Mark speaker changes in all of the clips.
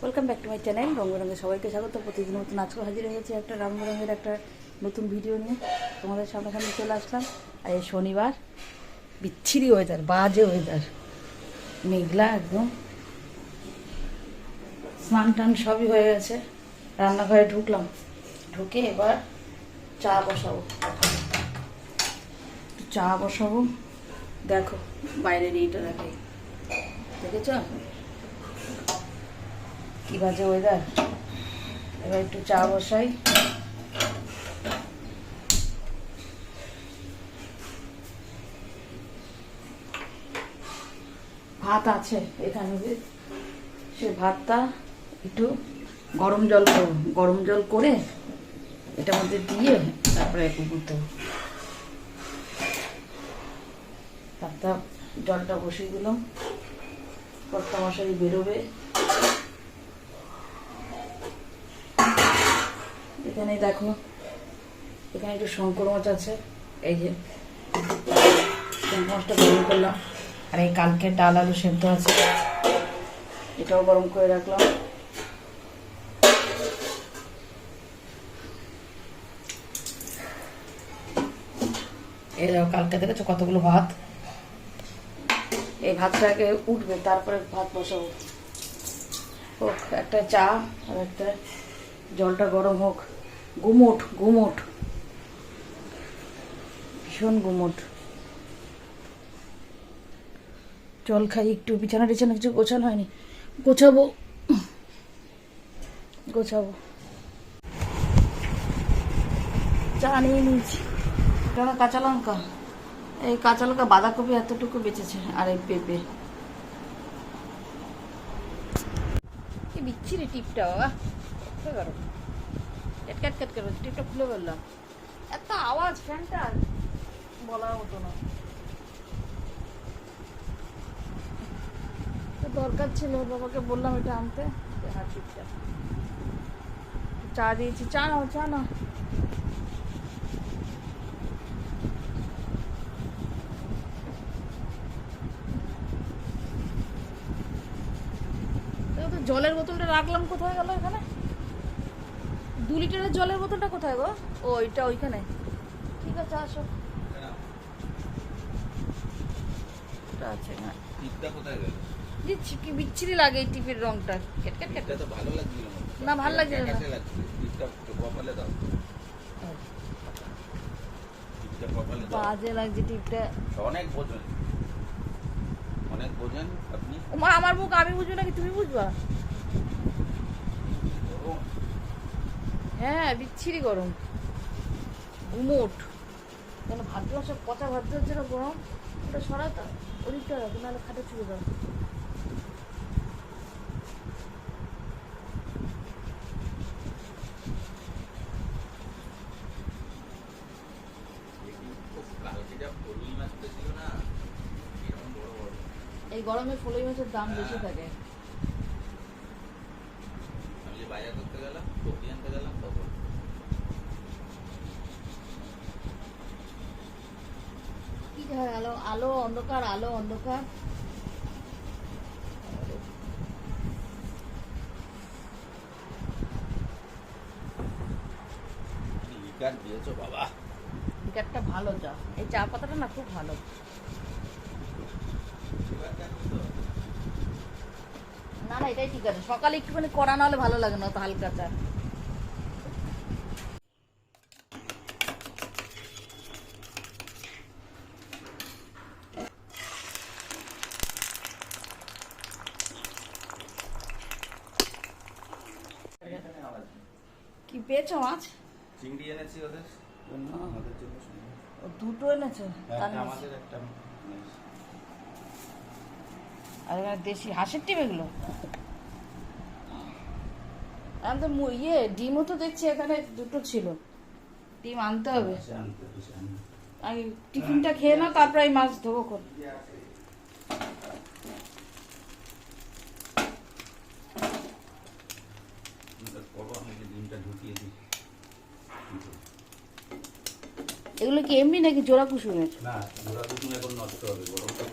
Speaker 1: Welcome back to my channel রঙ রঙে সবাইকে স্বাগত। প্রতিদিন মতন আজকে হাজির হয়েছে একটা রঙ রঙের একটা নতুন ভিডিও নিয়ে। তোমাদের সামনে সামনে চলে আসলাম। আর এই শনিবার বিচ্ছিরি ওয়েদার বাজে ওয়েদার মেঘলা একদম। স্নান টান সবই হয়ে গেছে। রান্নাঘরে ঢুকলাম। ঢুকে এবার চা বসাবো। চা বসাবো। দেখো, বাইরের এইটা দেখাই। দেখেছ? কি বাজে ওয়েদার এবার একটু চা বসাই। ভাত আছে এখানে সে ভাতটা একটু গরম জল গরম জল করে এটার মধ্যে দিয়ে তারপরে একটু জলটা বসিয়ে দিলাম। কর্তা মশারি বেরোবে। এখানে দেখো, এখানে একটু শঙ্কর মাছ আছে, এই যে। শঙ্কর মাছটা গরম করলাম, আর এই কালকে ডাল আলু সেদ্ধ আছে, এটাও গরম করে রাখলাম। এই দেখো, কালকে দেখেছ কতগুলো ভাত? এই ভাতটাকে উঠবে, তারপরে ভাত বসাবো। হোক, একটা চা আর একটা, জলটা গরম হোক। গুমোট গুমোট। ভীষণ গুমোট। জল খাই, একটু বিছানা টিছানা কিছু গোছানো হয়নি। গোছাবো। গোছাবো। চা নিয়ে নিয়েছি। কেন কাঁচা লঙ্কা। এই কাঁচা লঙ্কা বাঁধাকপি এতটুকু বেঁচেছে, আর এই পেঁপে। বিচ্ছিরি টিপটা, বাবা। গেল ক্যাট ক্যাট ক্যাট করে টিপটা খুলে ফেললাম এত আওয়াজ ফ্যানটা বলার মতো না। তো দরকার ছিল বাবাকে বললাম এটা আনতে। হ্যাঁ টিপটা। চা দিয়েছি। চা নাও চা নাও। তো জলের বোতলটা রাখলাম কোথায় গেল এখানে? দু লিটারের জলের বোতলটা কোথায় গো? ও ওইটা ওইখানে। ঠিক আছে আসো। আছে না
Speaker 2: টিপটা কোথায় গেল?
Speaker 1: দিচ্ছি কি বিচ্ছিরি লাগে এই টিপের রংটা। কেট কেট কেট
Speaker 2: তো ভালো লাগছিল
Speaker 1: না, ভালো লাগছিল না।
Speaker 2: টিপটা কপালে দাও। টিপটা কপালে দাও।
Speaker 1: বাজে লাগছে টিপটা।
Speaker 2: অনেক বোঝেন অনেক বোঝেন আপনি?
Speaker 1: আমার মুখ আমি বুঝব নাকি তুমি বুঝবা
Speaker 2: ও,
Speaker 1: হ্যাঁ বিচ্ছিরি গরম। গুমোট। কেন ভাদ্র সব পচা ভাদ্র হচ্ছে না গরম? ওটা সরাতো ওদিকটা রাখো নাহলে খাটে চুড়ে দাও এই গরমে ফলই মাছের দাম বেশি থাকে।
Speaker 2: বাজার করতে গেলাম সবজি আনতে গেলাম তখন
Speaker 1: কি হয়ে গেল আলো অন্ধকার আলো অন্ধকার
Speaker 2: লিকার দিয়েছ বাবা
Speaker 1: একটা ভালো চা এই চা পাতাটা না খুব ভালো। না না এটাই ঠিক আছে। সকালে একটুখানি করা না হলে ভালো লাগে না তো হালকা চা। কি পেয়েছ মাছ?
Speaker 2: চিংড়ি এনেছি ওদের।
Speaker 1: দুটো এনেছো?
Speaker 2: আমাদের একটা।
Speaker 1: আর এখানে দেশি হাঁসের ডিম এগুলো। আমি তো ইয়ে ডিমও তো দেখছি এখানে দুটো ছিল। ডিম আনতে হবে।
Speaker 2: সে আনতে দিছে, আনতে।
Speaker 1: আমি টিফিনটা খেয়ে নাও তারপরে এই মাছ ধোবো কোন
Speaker 2: আমি
Speaker 1: এগুলো কি এমনি নাকি জোড়া কুসুমের?
Speaker 2: না ওরা দুটো এখন নষ্ট হবে গরমটা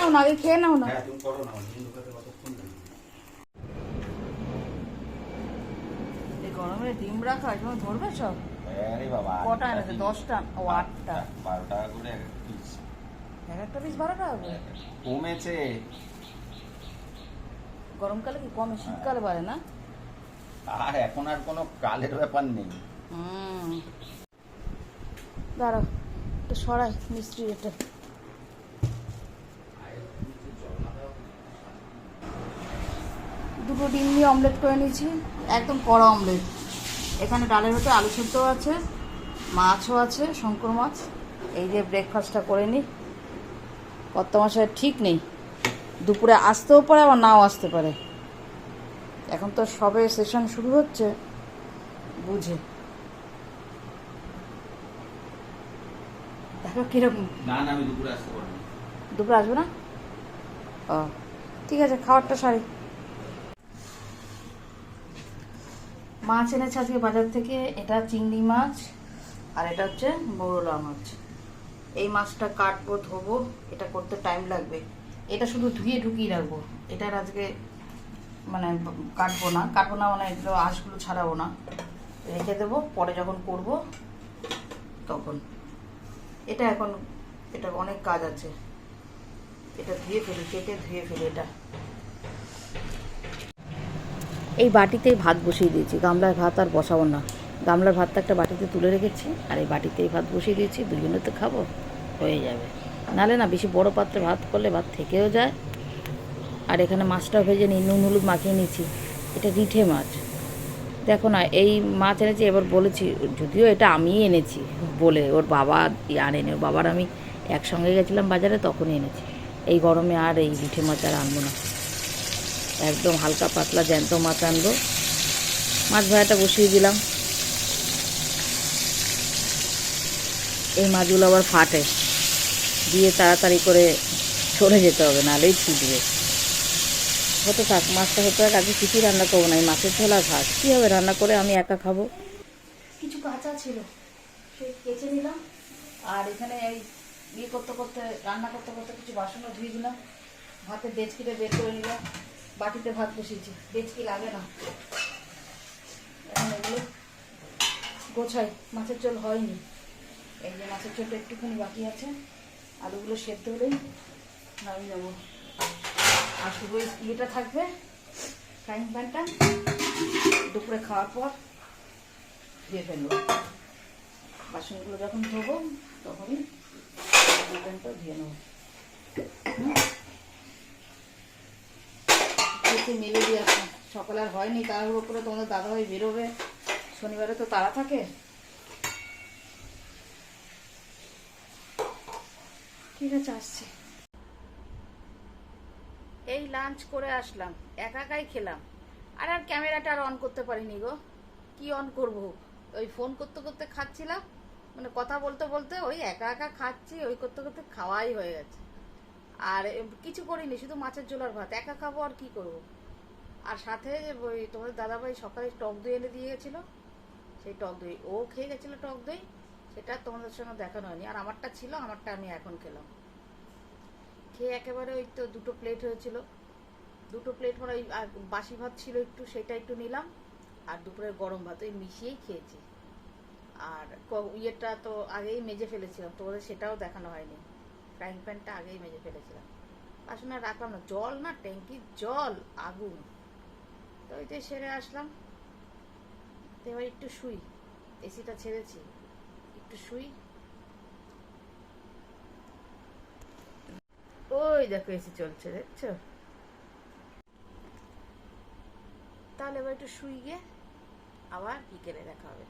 Speaker 1: নাও না। আগে খেয়ে নাও না।
Speaker 2: হ্যাঁ
Speaker 1: গরমে ডিম রাখা এখন ধরবে সব? কটা এনেছে? দশটা? ও আটটা
Speaker 2: বারো টাকা করে এক পিস
Speaker 1: এক একটা পিস বারো টাকা করে?
Speaker 2: কমেছে।
Speaker 1: গরমকালে কি কমে? শীতকালে বাড়ে না?
Speaker 2: আর এখন আর কোনো কালের ব্যাপার নেই।
Speaker 1: হুম। দাঁড়াও একটু সরাই মিস্ত্রি এটা। দুটো ডিম দিয়ে অমলেট করে নিয়েছি। একদম কড়া অমলেট এখানে ডালের ভেতরে আলু সেদ্ধ আছে মাছও আছে শঙ্কর মাছ। এই যে ব্রেকফাস্টটা করে নিই কত মাসের ঠিক নেই। দুপুরে আসতেও পারে আবার নাও আসতে পারে। এখন তো সবে সেশন শুরু হচ্ছে বুঝে। দেখো কীরকম।
Speaker 2: না না আমি দুপুরে আসতে পারব।
Speaker 1: দুপুরে আসবে না? ও ঠিক আছে খাবারটা সারি। মাছ এনেছে আজকে বাজার থেকে, এটা চিংড়ি মাছ আর এটা হচ্ছে বড়লা মাছ। এই মাছটা কাটবো, ধোবো, এটা করতে টাইম লাগবে। এটা শুধু ধুয়ে ঢুকিয়ে রাখব। এটার আজকে মানে কাটবো না। কাটবো না মানে এগুলো আঁশগুলো ছাড়াবো না। রেখে দেবো, পরে যখন করব, তখন। এটা এখন, এটা অনেক কাজ আছে। এটা ধুয়ে ফেলি, কেটে ধুয়ে ফেলি এটা। এই বাটিতেই ভাত বসিয়ে দিয়েছি। গামলার ভাত আর বসাবো না। গামলার ভাতটা একটা বাটিতে তুলে রেখেছি আর এই বাটিতেই ভাত বসিয়ে দিয়েছি। দুজনে তো খাব, হয়ে যাবে। নালে না, বেশি বড় পাত্রে ভাত করলে ভাত থেকেও যায়। আর এখানে মাছটা ভেজে নিই নুন, হলুদ মাখিয়ে নিয়েছি। এটা রিঠে মাছ। দেখো না, এই মাছ এনেছি, এবার বলেছি, যদিও এটা আমিই এনেছি বলে ওর বাবা আনেনি ওর বাবার আমি একসঙ্গে গেছিলাম বাজারে, তখনই এনেছি। এই গরমে আর এই রিঠে মাছ আর আনব না। একদম হালকা পাতলা জ্যান্ত মাছ আনব। মাছ ভাজাটা বসিয়ে দিলাম। এই মাছগুলো আবার ফাটে। দিয়ে তাড়াতাড়ি করে সরে যেতে হবে, নাহলেই ছিটবে। হতে থাক মাছটা হতে থাক আজকে কিছুই রান্না করব না। এই মাছের আর ভাত। কী হবে রান্না করে আমি একা খাব? কিছু কাঁচা ছিল কেচে নিলাম। আর এখানে এই ইয়ে করতে করতে, রান্না করতে করতে কিছু বাসনও ধুয়ে দিলাম। ভাতের ডেচকিটা বের করে নিলাম। বাটিতে ভাত বসিয়েছি। ডেচকি লাগে না? এগুলো গোছাই। মাছের ঝোল হয়নি। এই যে মাছের ঝোলটা একটুখানি বাকি আছে। আলুগুলো সেদ্ধ হলেই নামিয়ে যাব আর শুধু ইয়েটা থাকবে, ফ্রাইং প্যানটা। দুপুরে খাওয়ার পর দিয়ে ফেলব। বাসনগুলো যখন ধোবো, তখনই ফ্রাইং প্যানটা ধুয়ে নেব। একটু মেলে দিয়ে সকালে আর হয়নি, তাড়াহুড়ো করে তোমাদের দাদাভাই বেরোবে। শনিবারে তো তাড়া থাকে। ঠিক আছে, আসছি। এই লাঞ্চ করে আসলাম একা একাই খেলাম। আর আর ক্যামেরাটা আর অন করতে পারিনি গো। কি অন করব? ওই ফোন করতে করতে খাচ্ছিলাম মানে কথা বলতে বলতে ওই একা একা খাচ্ছি, ওই করতে করতে খাওয়াই হয়ে গেছে। আর কিছু করিনি, শুধু মাছের ঝোল আর ভাত। একা খাব আর কি করব? আর সাথে ওই তোমাদের দাদাভাই সকালে টক দই এনে দিয়ে গেছিল সেই টক দই। ও খেয়ে গেছিল টক দই, সেটা তোমাদের সঙ্গে দেখানো হয়নি। আর আমারটা ছিল, আমারটা আমি এখন খেলাম। খেয়ে একেবারে ওই তো দুটো প্লেট হয়েছিল। দুটো প্লেট মানে ওই বাসি ভাত ছিল একটু, সেটা একটু নিলাম। আর দুপুরের গরম ভাত, ওই মিশিয়েই খেয়েছি। আর ইয়েটা তো আগেই মেজে ফেলেছিলাম, তোমাদের সেটাও দেখানো হয়নি। ফ্রাইং প্যানটা আগেই মেজে ফেলেছিলাম। আসলে আর রাখলাম না, জল না ট্যাঙ্কির জল, আগুন। তো ওই যে সেরে আসলাম। তো এবার একটু শুই, এসিটা ছেড়েছি, একটু শুই। ওই দেখো এসি চলছে, দেখছ? তাহলে এবার একটু শুই গিয়ে আবার বিকেলে দেখা হবে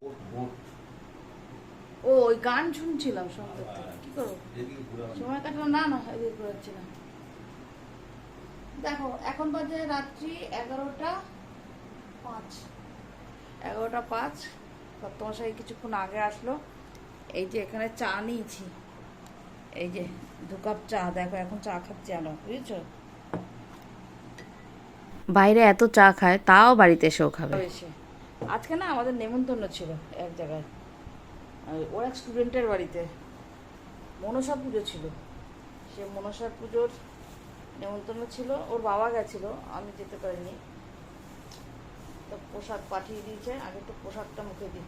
Speaker 2: ভোট, ভোট।
Speaker 1: ও ওই গান শুনছিলাম সন্ধ্যের থেকে। কি করব? সময় কাটানো না না, এদিকে করেছিলাম দেখো, এখন বাজে রাত্রি এগারোটা পাঁচ। এগারোটা পাঁচ। তোমার সাথে কিছুক্ষণ আগে আসলো। এই যে এখানে চা নিয়েছি। এই যে দু কাপ চা, দেখো এখন চা খাচ্ছি আমরা বুঝেছ?
Speaker 3: বাইরে এত চা খায়, তাও বাড়িতে এসেও খাবে।
Speaker 1: আজকে না আমাদের নেমন্তন্ন ছিল এক জায়গায়। ওর এক স্টুডেন্টের বাড়িতে। মনসা পুজো ছিল। সে মনসা পুজোর নেমন্তন্ন ছিল। ওর বাবা গেছিল, আমি যেতে পারিনি। তো পোশাক পাঠিয়ে দিয়েছে, আগে একটু পোশাকটা মুখে দিই।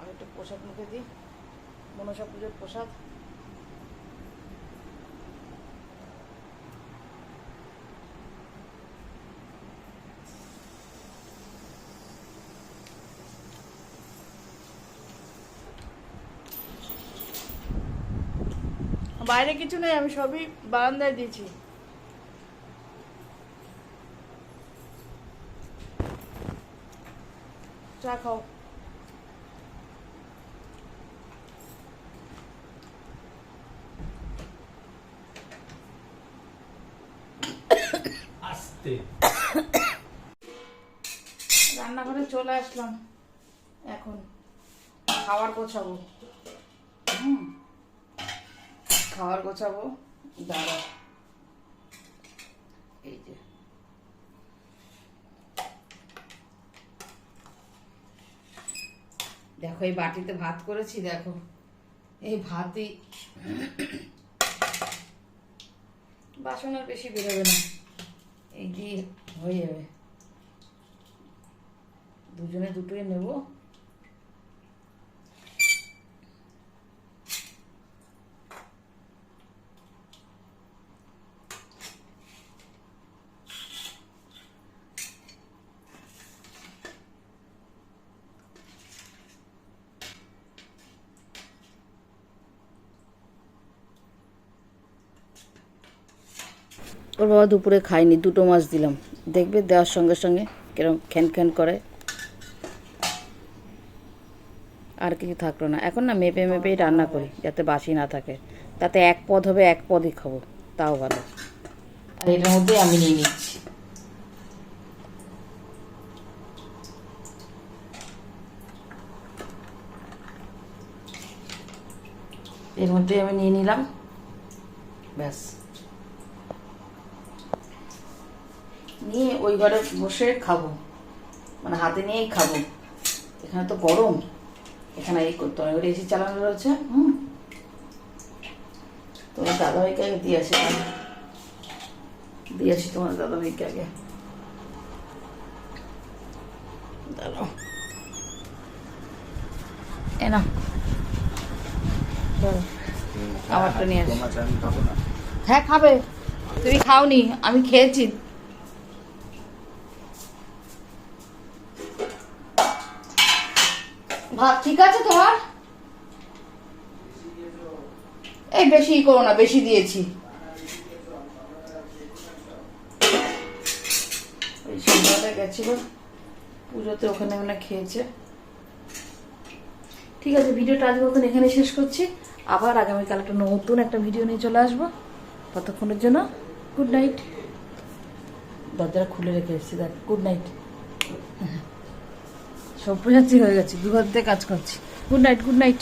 Speaker 1: আগে একটু পোশাক মুখে দিই। মনসা পুজোর পোশাক বাইরে কিছু নেই আমি সবই বারান্দায় দিয়েছি। চা খাও।
Speaker 2: আস্তে।
Speaker 1: রান্নাঘরে চলে আসলাম। এখন খাবার গোছাবো। হুম। খাবার গোছাবো। দাঁড়া। এই যে। দেখো, এই বাটিতে ভাত করেছি, দেখো। এই ভাতই বাসন আর বেশি বেরোবে না। এই দিয়ে হয়ে যাবে। দুজনে দুটোই নেব।
Speaker 3: ওর বাবা দুপুরে খায়নি, দুটো মাছ দিলাম। দেখবে দেওয়ার সঙ্গে সঙ্গে কিরম খ্যান খ্যান করে। আর কিছু থাকল না। এখন না মেপে মেপেই রান্না করি, যাতে বাসি না থাকে। তাতে এক পদ হবে, এক পদই খাব। তাও ভালো।
Speaker 1: আর এটার মধ্যে আমি নিয়ে নিচ্ছি। এর মধ্যে আমি নিয়ে নিলাম। ব্যাস। নিয়ে ওই ঘরে বসে খাব। মানে হাতে নিয়েই খাব। এখানে তো গরম। এখানে এই করতে হবে এসি চালানো রয়েছে হুম। তোমার দাদাভাইকে আগে দিয়ে আসি দিয়ে আসি তোমার দাদাভাইকে আগে। দাঁড়াও। আমারটা নিয়ে আসি।
Speaker 2: না।
Speaker 1: হ্যাঁ খাবে। তুমি খাওনি আমি খেয়েছি ভাত ঠিক আছে তোমার এই বেশি করো না, বেশি দিয়েছি। গেছিল, পুজোতে ওখানে ওখানে খেয়েছে। ঠিক আছে, ভিডিওটা আজ মতন এখানে শেষ করছি। আবার আগামীকাল একটা নতুন একটা ভিডিও নিয়ে চলে আসব। ততক্ষণের জন্য গুড নাইট দরজাটা খুলে রেখে এসেছি, দেখ গুড নাইট সব প্রজাতি হয়ে গেছে, দু দিয়ে কাজ করছি। Good night good night